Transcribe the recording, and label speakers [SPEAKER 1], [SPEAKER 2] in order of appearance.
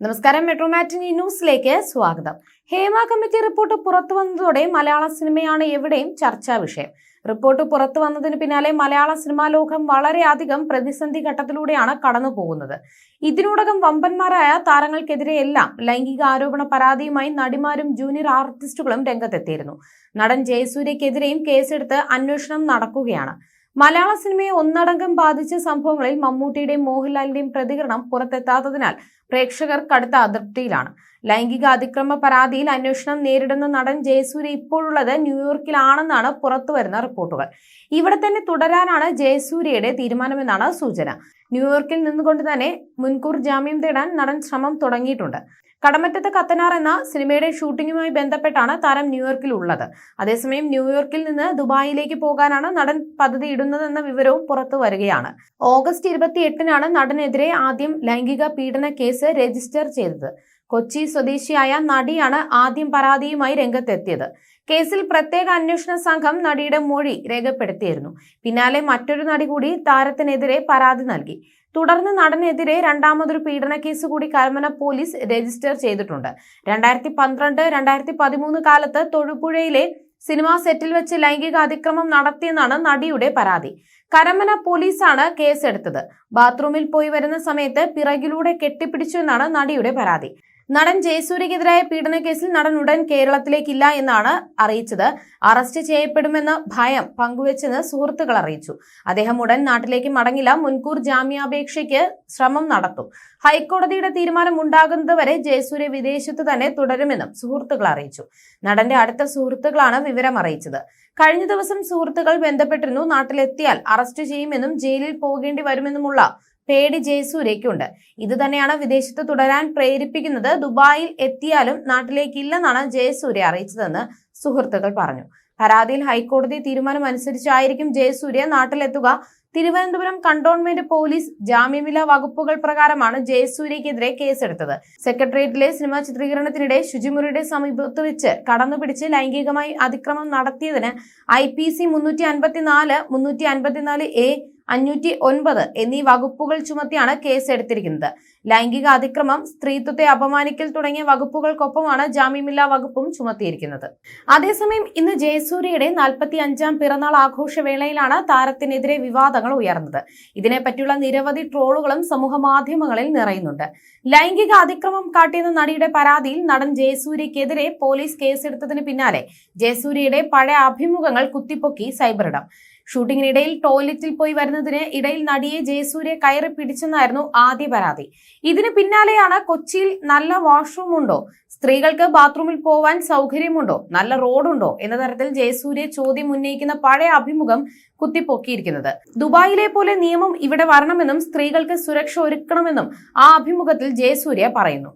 [SPEAKER 1] നമസ്കാരം മെട്രോമാറ്റിനി ന്യൂസിലേക്ക് സ്വാഗതം. ഹേമ കമ്മിറ്റി റിപ്പോർട്ട് പുറത്തു വന്നതോടെ മലയാള സിനിമയാണ് എവിടെയും ചർച്ചാ വിഷയം. റിപ്പോർട്ട് പുറത്തു വന്നതിന് പിന്നാലെ മലയാള സിനിമാ ലോകം വളരെയധികം പ്രതിസന്ധി ഘട്ടത്തിലൂടെയാണ് കടന്നു പോകുന്നത് ഇതിനോടകം വമ്പന്മാരായ താരങ്ങൾക്കെതിരെയെല്ലാം ലൈംഗിക ആരോപണ പരാതിയുമായി നടിമാരും ജൂനിയർ ആർട്ടിസ്റ്റുകളും രംഗത്തെത്തിയിരുന്നു. നടൻ ജയസൂര്യക്കെതിരെയും കേസെടുത്ത് അന്വേഷണം നടക്കുകയാണ്. മലയാള സിനിമയെ ഒന്നടങ്കം ബാധിച്ച സംഭവങ്ങളിൽ മമ്മൂട്ടിയുടെയും മോഹൻലാലിന്റെയും പ്രതികരണം പുറത്തെത്താത്തതിനാൽ പ്രേക്ഷകർ കടുത്ത അതൃപ്തിയിലാണ്. ലൈംഗിക അതിക്രമ പരാതിയിൽ അന്വേഷണം നേരിടുന്ന നടൻ ജയസൂര്യ ഇപ്പോഴുള്ളത് ന്യൂയോർക്കിലാണെന്നാണ് പുറത്തുവരുന്ന റിപ്പോർട്ടുകൾ. ഇവിടെ തന്നെ തുടരാനാണ് ജയസൂര്യയുടെ തീരുമാനമെന്നാണ് സൂചന. ന്യൂയോർക്കിൽ നിന്നുകൊണ്ട് തന്നെ മുൻകൂർ ജാമ്യം തേടാൻ നടൻ ശ്രമം തുടങ്ങിയിട്ടുണ്ട്. കടമറ്റത്ത് കത്തനാർ എന്ന സിനിമയുടെ ഷൂട്ടിങ്ങുമായി ബന്ധപ്പെട്ടാണ് താരം ന്യൂയോർക്കിൽ ഉള്ളത് അതേസമയം ന്യൂയോർക്കിൽ നിന്ന് ദുബായിലേക്ക് പോകാനാണ് നടൻ പദ്ധതി ഇടുന്നതെന്ന വിവരവും പുറത്തു വരികയാണ്. ഓഗസ്റ്റ് ഇരുപത്തി എട്ടിനാണ് നടനെതിരെ ആദ്യം ലൈംഗിക പീഡന കേസ് രജിസ്റ്റർ ചെയ്തത്. കൊച്ചി സ്വദേശിയായ നടിയാണ് ആദ്യം പരാതിയുമായി രംഗത്തെത്തിയത്. കേസിൽ പ്രത്യേക അന്വേഷണ സംഘം നടിയുടെ മൊഴി രേഖപ്പെടുത്തിയിരുന്നു. പിന്നാലെ മറ്റൊരു നടി കൂടി താരത്തിനെതിരെ പരാതി നൽകി. തുടർന്ന് നടനെതിരെ രണ്ടാമതൊരു പീഡന കേസ് കൂടി കരമന പോലീസ് രജിസ്റ്റർ ചെയ്തിട്ടുണ്ട്. രണ്ടായിരത്തി പന്ത്രണ്ട് രണ്ടായിരത്തി പതിമൂന്ന് കാലത്ത് തൊഴുപുഴയിലെ സിനിമാ സെറ്റിൽ വെച്ച് ലൈംഗിക അതിക്രമം നടത്തിയെന്നാണ് നടിയുടെ പരാതി. കരമന പോലീസാണ് കേസെടുത്തത്. ബാത്റൂമിൽ പോയി വരുന്ന സമയത്ത് പിറകിലൂടെ കെട്ടിപ്പിടിച്ചു എന്നാണ് നടിയുടെ പരാതി. നടൻ ജയസൂര്യക്കെതിരായ കേസിൽ നടൻ ഉടൻ കേരളത്തിലേക്കില്ല എന്നാണ് അറിയിച്ചത്. അറസ്റ്റ് ചെയ്യപ്പെടുമെന്ന ഭയം പങ്കുവച്ചെന്ന് സുഹൃത്തുക്കൾ അറിയിച്ചു. അദ്ദേഹം ഉടൻ നാട്ടിലേക്ക് മടങ്ങില്ല. മുൻകൂർ ജാമ്യാപേക്ഷയ്ക്ക് ശ്രമം നടത്തും. ഹൈക്കോടതിയുടെ തീരുമാനം ഉണ്ടാകുന്നതുവരെ ജയസൂര്യ വിദേശത്ത് തന്നെ തുടരുമെന്നും സുഹൃത്തുക്കൾ അറിയിച്ചു. നടന്റെ അടുത്ത സുഹൃത്തുക്കളാണ് വിവരം അറിയിച്ചത് കഴിഞ്ഞ ദിവസം സുഹൃത്തുക്കൾ ബന്ധപ്പെട്ടിരുന്നു. നാട്ടിലെത്തിയാൽ അറസ്റ്റ് ചെയ്യുമെന്നും ജയിലിൽ പോകേണ്ടി വരുമെന്നുമുള്ള പേടി ജയസൂര്യയ്ക്കുണ്ട്. ഇത് തന്നെയാണ് വിദേശത്ത് തുടരാൻ പ്രേരിപ്പിക്കുന്നത്. ദുബായിൽ എത്തിയാലും നാട്ടിലേക്കില്ലെന്നാണ് ജയസൂര്യ അറിയിച്ചതെന്ന് സുഹൃത്തുക്കൾ പറഞ്ഞു. പരാതിയിൽ ഹൈക്കോടതി തീരുമാനം അനുസരിച്ചായിരിക്കും ജയസൂര്യ നാട്ടിലെത്തുക. തിരുവനന്തപുരം കണ്ടോൺമെന്റ് പോലീസ് ജാമ്യമില്ലാ വകുപ്പുകൾ പ്രകാരമാണ് ജയസൂര്യക്കെതിരെ കേസെടുത്തത്. സെക്രട്ടേറിയറ്റിലെ സിനിമാ ചിത്രീകരണത്തിനിടെ ശുചിമുറിയുടെ സമീപത്ത് വെച്ച് കടന്നുപിടിച്ച് ലൈംഗികമായി അതിക്രമം നടത്തിയതിന് ഐ പി സി മുന്നൂറ്റി അൻപത്തിനാല് മുന്നൂറ്റി അൻപത്തിനാല് എ അഞ്ഞൂറ്റി ഒൻപത് എന്നീ വകുപ്പുകൾ ചുമത്തിയാണ് കേസ് എടുത്തിരിക്കുന്നത് ലൈംഗിക അതിക്രമം സ്ത്രീത്വത്തെ അപമാനിക്കൽ തുടങ്ങിയ വകുപ്പുകൾക്കൊപ്പമാണ് ജാമ്യമില്ലാ വകുപ്പും ചുമത്തിയിരിക്കുന്നത്. അതേസമയം ഇന്ന് ജയസൂര്യയുടെ നാൽപ്പത്തി അഞ്ചാം പിറന്നാൾ ആഘോഷവേളയിലാണ് താരത്തിനെതിരെ വിവാദങ്ങൾ ഉയർന്നത്. ഇതിനെപ്പറ്റിയുള്ള നിരവധി ട്രോളുകളും സമൂഹ മാധ്യമങ്ങളിൽ നിറയുന്നുണ്ട്. ലൈംഗിക അതിക്രമം കാട്ടിയെന്ന നടിയുടെ പരാതിയിൽ നടൻ ജയസൂര്യക്കെതിരെ പോലീസ് കേസെടുത്തതിന് പിന്നാലെ ജയസൂര്യയുടെ പഴയ അഭിമുഖങ്ങൾ കുത്തിപ്പൊക്കി സൈബറിടം. ഷൂട്ടിങ്ങിനിടയിൽ ടോയ്ലറ്റിൽ പോയി വരുന്നതിന് ഇടയിൽ നടിയെ ജയസൂര്യ കയറി പിടിച്ചെന്നായിരുന്നു ആദ്യ പരാതി. ഇതിന് പിന്നാലെയാണ് കൊച്ചിയിൽ നല്ല വാഷ്റൂം ഉണ്ടോ സ്ത്രീകൾക്ക് ബാത്റൂമിൽ പോവാൻ സൗകര്യമുണ്ടോ? നല്ല റോഡുണ്ടോ? എന്ന തരത്തിൽ ജയസൂര്യ ചോദ്യം ഉന്നയിക്കുന്ന പഴയ അഭിമുഖം കുത്തിപ്പൊക്കിയിരിക്കുന്നത്. ദുബായിലെ പോലെ നിയമം ഇവിടെ വരണമെന്നും സ്ത്രീകൾക്ക് സുരക്ഷ ഒരുക്കണമെന്നും ആ അഭിമുഖത്തിൽ ജയസൂര്യ പറയുന്നു.